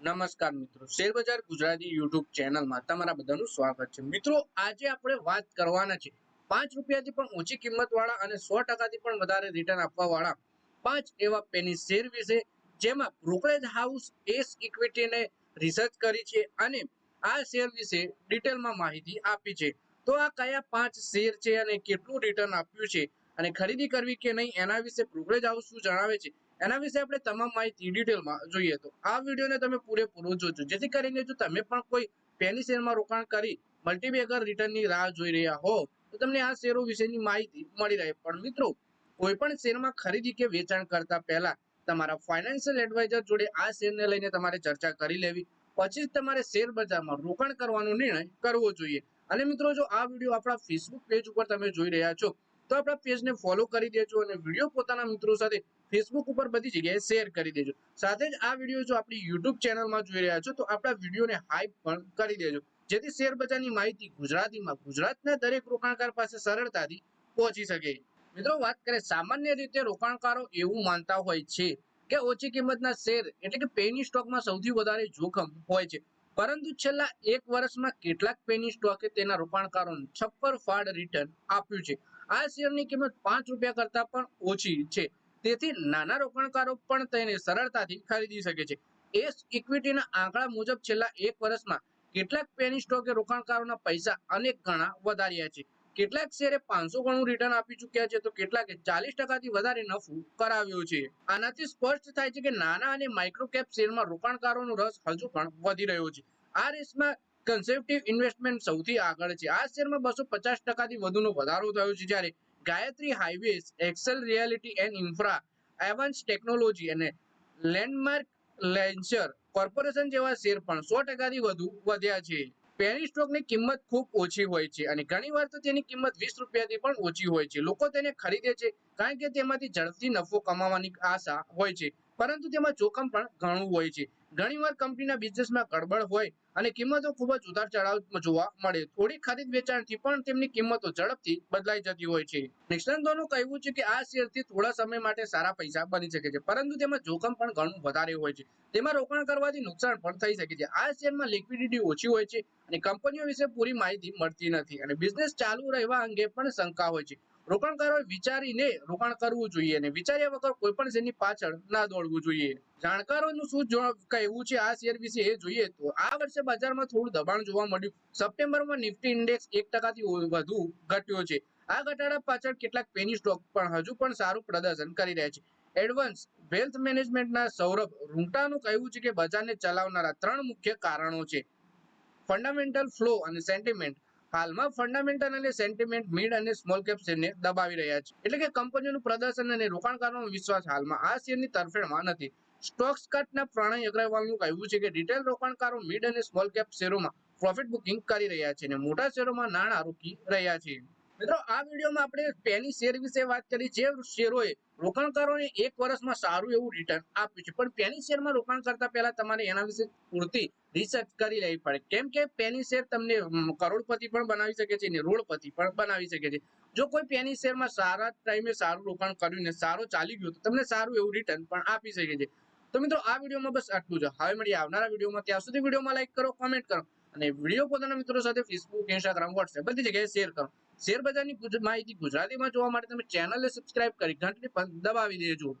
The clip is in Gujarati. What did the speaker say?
નમસ્કાર મિત્રો. શેર બજાર ગુજરાતી યુટ્યુબ ચેનલમાં તમારા બધાનું સ્વાગત છે. મિત્રો, આજે આપણે વાત કરવાના છે. પાંચ રૂપિયાથી પણ ઓછી કિંમત વાળા અને સો ટકાથી પણ વધારે રિટર્ન આપવા વાળા પાંચ એવા પેની શેર વિશે જેમાં બ્રોકરેજ હાઉસ એસ ઇક્વિટીને રિસર્ચ કરી છે અને આ શેર વિશે ડિટેલમાં માહિતી આપી છે. તો આ કયા પાંચ શેર છે અને કેટલું રિટર્ન આપ્યું છે અને ખરીદી કરવી કે નહીં એના વિશે બ્રોકરેજ હાઉસ શું જણાવે છે એના વિશે આપણે તમામ માહિતી ડિટેલમાં જોઈએ તો આ વિડીયોને તમે પૂરેપૂરો જોજો. જેથી કરીને જો તમે પણ કોઈ પેની શેરમાં રોકાણ કરી મલ્ટીબેગર રિટર્નની રાહ જોઈ રહ્યા હો, તો તમને આ શેરો વિશેની માહિતી મળી રહે. પણ મિત્રો, કોઈ પણ શેરમાં ખરીદી કે વેચાણ કરતા પહેલા તમારા ફાઇનાન્શિયલ એડવાઇઝર જોડે આ શેરને લઈને તમારે ચર્ચા કરી લેવી. પછી જ તમારે શેર બજારમાં રોકાણ કરવાનો નિર્ણય કરવો જોઈએ. અને મિત્રો, જો આ વીડિયો આપણા ફેસબુક પેજ ઉપર તમે જોઈ રહ્યા છો તો આપણા પેજને ફોલો કરી દેજો અને વીડિયો પોતાના મિત્રો સાથે ફેસબુક ઉપર બધી જગ્યાએ શેર કરી દેજો. સાથે જ આ વીડિયો જો આપણી યુટ્યુબ ચેનલમાં જોઈ રહ્યા છો, તો આપણા વિડીયોને હાઈપ પણ કરી દેજો. જેથી શેર માહિતી ગુજરાતીમાં, ગુજરાતના દરેક રોકાણકાર પાસે સરળતાથી પહોંચી શકે. મિત્રો, વાત કરીએ સામાન્ય રીતે રોકાણકારો એવું માનતા હોય છે કે ઓછી કિંમતના શેર એટલે કે પેની સ્ટોકમાં સૌથી વધારે જોખમ હોય છે. પરંતુ છેલ્લા એક વર્ષમાં કેટલાક પેની સ્ટોકે તેના રોકાણકારોને છપ્પર ફાડ રિટર્ન આપ્યું છે. આ શેરની કિંમત પાંચ રૂપિયા કરતા પણ ઓછી છે. તેથી નાના રોકાણકારો પણ તેને સરળતાથી ખરીદી શકે છે. એસ ઇક્વિટીના આંકડા મુજબ છેલ્લા એક વર્ષમાં કેટલાક પેની સ્ટોકે રોકાણકારોના પૈસા અનેક ગણા વધાર્યા છે. કેટલાક શેરે પાંચસો ગણું રિટર્ન આપી ચૂક્યા છે તો કેટલાકે ચાલીસ ટકાથી વધારે નફો કરાવ્યો છે. આનાથી સ્પષ્ટ થાય છે કે નાના અને માઇક્રો કેપ શેરમાં રોકાણકારોનો રસ હજુ પણ વધી રહ્યો છે. આ રેસમાં કન્સેપ્ટિવ ઇન્વેસ્ટમેન્ટ સૌથી આગળ છે. આ શેરમાં બસો પચાસ ટકાથી વધુનો વધારો થયો છે જ્યારે Gayatri highways Excel realty and infra Avance technology અને લેન્ડમાર્ક લેન્ચર કોર્પોરેશન જેવા શેર પણ સો ટકાથી વધુ વધ્યા છે. પેની સ્ટોકની કિંમત ખૂબ ઓછી હોય છે અને ઘણીવાર તો તેની કિંમત વીસ રૂપિયાથી પણ ઓછી હોય છે. લોકો તેને ખરીદે છે કારણ કે તેમાંથી ઝડપથી નફો કમાવાની આશા હોય છે, પરંતુ તેમાં જોખમ પણ ઘણું હોય છે. ઘણીવાર કંપનીના બિઝનેસમાં ગડબડ હોય અને કિંમતો ખૂબ જ ઉતાર ચઢાવ જોવા મળે. થોડી ખરીદ વેચાણથી પણ તેમની કિંમતો ઝડપથી બદલાઈ જતી હોય છે. નિષ્ણાંતોનું કહેવું છે કે આ શેરથી થોડા સમય માટે સારા પૈસા બની શકે છે, પરંતુ તેમાં જોખમ પણ ઘણું વધારે હોય છે. તેમાં રોકાણ કરવાથી નુકસાન પણ થઈ શકે છે. આ શેરમાં લિક્વિડિટી ઓછી હોય છે અને કંપનીઓ વિશે પૂરી માહિતી મળતી નથી અને બિઝનેસ ચાલુ રહેવા અંગે પણ શંકા હોય છે. રોકાણકારોએ વિચારીને રોકાણ કરવું જોઈએ અને વિચાર્યા વગર કોઈ પણ શેરની પાછળ ના દોડવું જોઈએ. જાણકારોનું શું કહેવું છે આ શેર વિશે એ જોઈએ તો આ વર્ષે બજારમાં થોડું દબાણ જોવા મળ્યું. સપ્ટેમ્બરમાં નિફ્ટી ઇન્ડેક્સ એક ટકાથી વધુ ઘટ્યો છે. આ ઘટાડા પાછળ કેટલાક પેની સ્ટોક પણ હજુ પણ સારું પ્રદર્શન કરી રહ્યા છે. એડવાન્સ વેલ્થ મેનેજમેન્ટના સૌરભ રૂંટાનું કહેવું છે કે બજારને ચલાવનારા ત્રણ મુખ્ય કારણો છે. ફંડામેન્ટલ ફ્લો અને સેન્ટિમેન્ટ હાલમાં ફંડામેન્ટલ અને સેન્ટિમેન્ટ મિડ અને સ્મોલ કેપ શેરને દબાવી રહ્યા છે. એટલે કે કંપનીઓનું પ્રદર્શન અને રોકાણકારોનો વિશ્વાસ હાલમાં આ શેરની તરફેણમાં નથી. સ્ટોક્સ કાર્ટના પ્રણય અગ્રવાલનું કહેવું છે કે રિટેલ રોકાણકારો મિડ અને સ્મોલ કેપ શેરોમાં પ્રોફિટ બુકિંગ કરી રહ્યા છે અને મોટા શેરોમાં નાણાં રોકી રહ્યા છે. મિત્રો, આ વિડીયોમાં આપણે પેની શેર વિશે વાત કરી. જે શેરોએ રોકાણકારોને એક વર્ષમાં સારું એવું રિટર્ન આપ્યું છે. પણ પેની શેરમાં રોકાણ કરતા પહેલા તમારે એના વિશે પૂરતી રિસર્ચ કરી લેવી પડે. કેમ કે પેની શેર તમને કરોડપતિ પણ બનાવી શકે છે ને રોડપતિ પણ બનાવી શકે છે. જો કોઈ પેની શેરમાં સારા ટાઈમે સારું રોકાણ કર્યું ને સારું ચાલી ગયું, તો તમને સારું એવું રિટર્ન પણ આપી શકે છે. તો મિત્રો, આ વિડીયોમાં બસ આટલું જ. હવે મળીએ આવનારા વિડીયોમાં. ત્યાં સુધી વિડીયોમાં લાઈક કરો કોમેન્ટ કરો. અને વીડિયો પોતાના મિત્રો સાથે ફેસબુક ઇન્સ્ટાગ્રામ વોટ્સએપ બધી જગ્યાએ શેર કરો. શેર બજારની માહિતી ગુજરાતીમાં જોવા માટે તમે ચેનલને સબસ્ક્રાઇબ કરી ઘંટડી દબાવી દેજો.